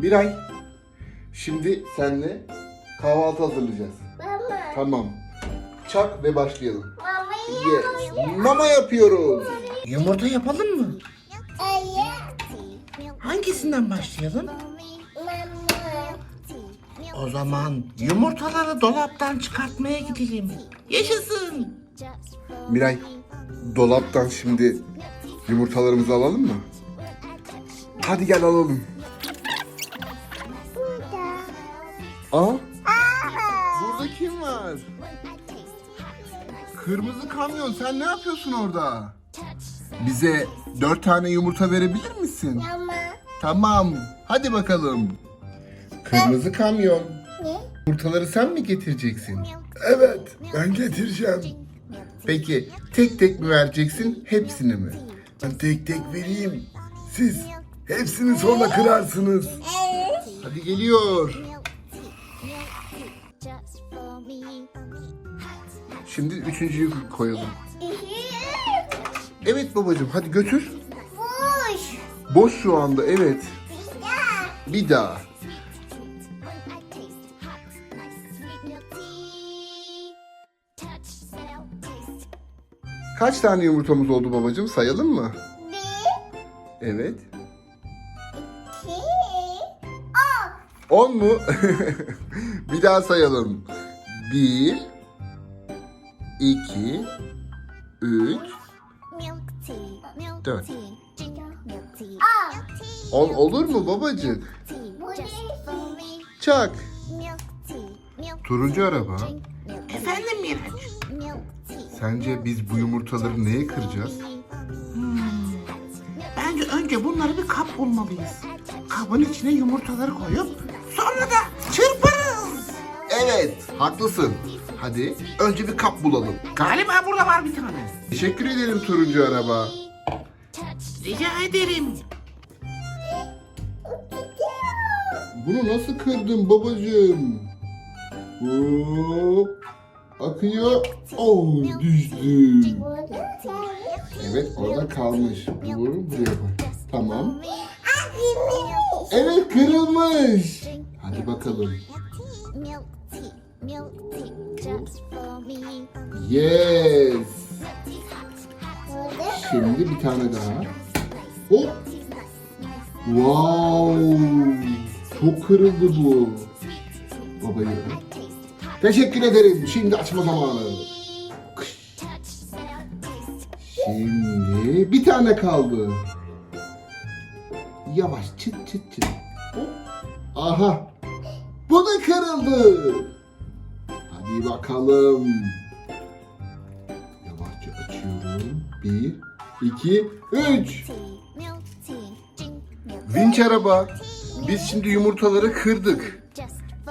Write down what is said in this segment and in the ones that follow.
Miray, şimdi senle kahvaltı hazırlayacağız. Mama. Tamam. Çak ve başlayalım. Mama Yes. Mama yapıyoruz. Yumurta yapalım mı? Hangisinden başlayalım? Mama. O zaman yumurtaları dolaptan çıkartmaya gidelim. Yaşasın. Miray, dolaptan şimdi yumurtalarımızı alalım mı? Hadi gel alalım. Aa, burada kim var? Kırmızı kamyon sen ne yapıyorsun orada? Bize dört tane yumurta verebilir misin? Mama. Tamam, hadi bakalım. Kırmızı kamyon. Ne? Yumurtaları sen mi getireceksin? Evet, ben getireceğim. Peki tek tek mi vereceksin, hepsini mi? Ben tek tek vereyim. Siz hepsini sonra kırarsınız. Hadi geliyor. Şimdi üçüncüyü koyalım. Evet babacığım hadi götür. Boş. Boş şu anda evet. Bir daha. Kaç tane yumurtamız oldu babacığım sayalım mı? Bir. Evet. 10 mu? bir daha sayalım. 1 2 3 4 10 olur mu babacık? Çak. Turuncu araba. Efendim Miraç? Sence biz bu yumurtaları neye kıracağız? Bence önce bunları bir kap bulmalıyız. Kabın içine yumurtaları koyup sonra da çırparız. Evet, haklısın. Hadi önce bir kap bulalım. Galiba burada var bir tane. Teşekkür ederim turuncu araba. Rica ederim. Bunu nasıl kırdın babacığım? Hop. Akıyor. Oh düştü. Evet orada kalmış. Bunu buraya koy. Tamam. Evet kırılmış. Hadi bakalım. Yes. Şimdi bir tane daha. Hop. Wow. Çok kırıldı bu. Babayı. Teşekkür ederim. Şimdi açma zamanı. Şimdi bir tane kaldı. Yavaş çıt çıt çıt. Hop. Aha. Bu da kırıldı. Hadi bakalım. Yavaşça açıyorum. Bir, iki, üç. Vinç araba. Biz şimdi yumurtaları kırdık.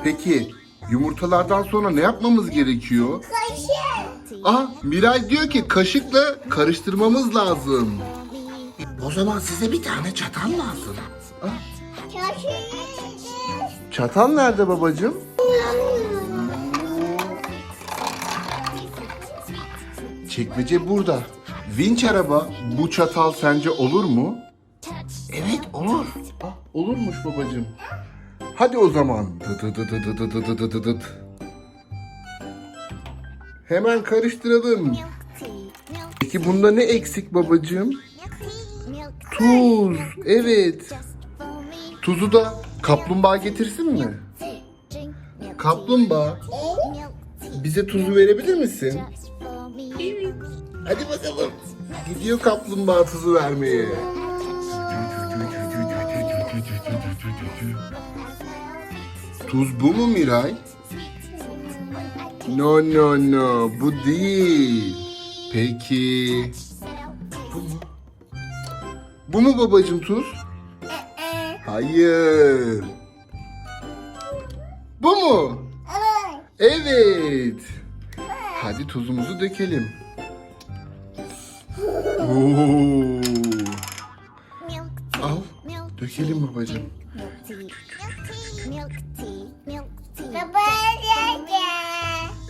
Peki yumurtalardan sonra ne yapmamız gerekiyor? kaşık. Ah Miray diyor ki kaşıkla karıştırmamız lazım. O zaman size bir tane çatal lazım. Kaşık. Çatal nerede babacığım? Çekmece burada. Vinç araba bu çatal sence olur mu? Evet olur. Ah, olurmuş babacığım. Hadi o zaman. Hemen karıştıralım. Peki bunda ne eksik babacığım? Tuz. Evet. Tuzu da kaplumbağa getirsin mi? Kaplumbağa bize tuzu verebilir misin? Hadi bakalım. Gidiyor kaplumbağa tuzu vermeye. Tuz bu mu Miray? No no no bu değil. Peki. Bu mu? Bu mu babacığım tuz? Hayır. Bu mu? Evet. Hadi tuzumuzu dökelim. Oo. Al. Dökelim babacığım.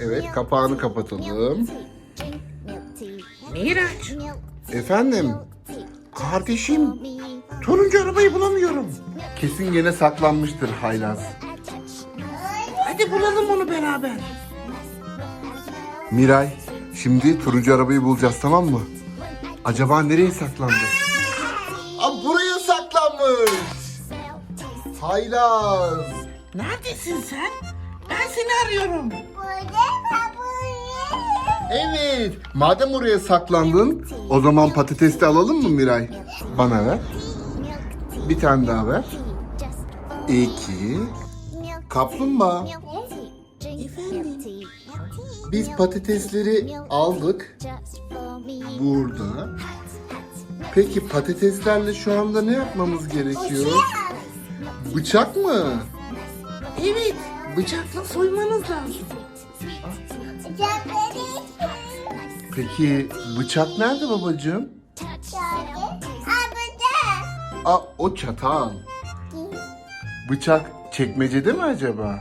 Evet kapağını kapatalım. Miraç. Efendim? Kardeşim turuncu arabayı bulamıyorum. Kesin gene saklanmıştır haylaz. Hadi bulalım onu beraber. Miray, şimdi turuncu arabayı bulacağız tamam mı? Acaba nereye saklandı? Aa, buraya saklanmış. Haylaz. Neredesin sen? Ben seni arıyorum. Evet. Madem oraya saklandın, o zaman patates de alalım mı Miray? Bana ver. Bir tane daha ver. İki. Kaplumbağa. Biz patatesleri aldık burada. Peki patateslerle şu anda ne yapmamız gerekiyor? Bıçak mı? Evet, bıçakla soymanız lazım. Peki bıçak nerede babacığım? Aa o çatal. Bıçak çekmecede mi acaba?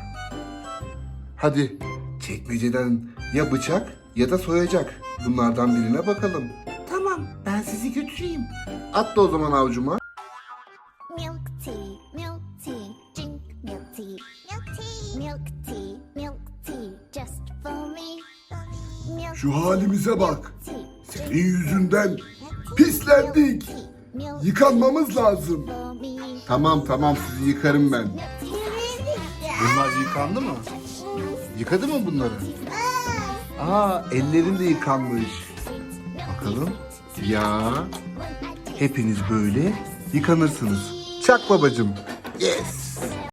Hadi çekmeceden ya bıçak ya da soyacak. Bunlardan birine bakalım. Tamam, ben sizi götüreyim. Atla o zaman avcuma. Milk tea, milk tea, drink milk tea. Milk tea, milk tea, milk tea, just for me. Milk Şu halimize bak. Senin yüzünden pislendik. Yıkanmamız lazım. Tamam tamam sizi yıkarım ben. Bunlar yıkandı mı? Yıkadı mı bunları? Aa ellerin de yıkanmış. Bakalım. Ya hepiniz böyle yıkanırsınız. Çak babacım. Yes.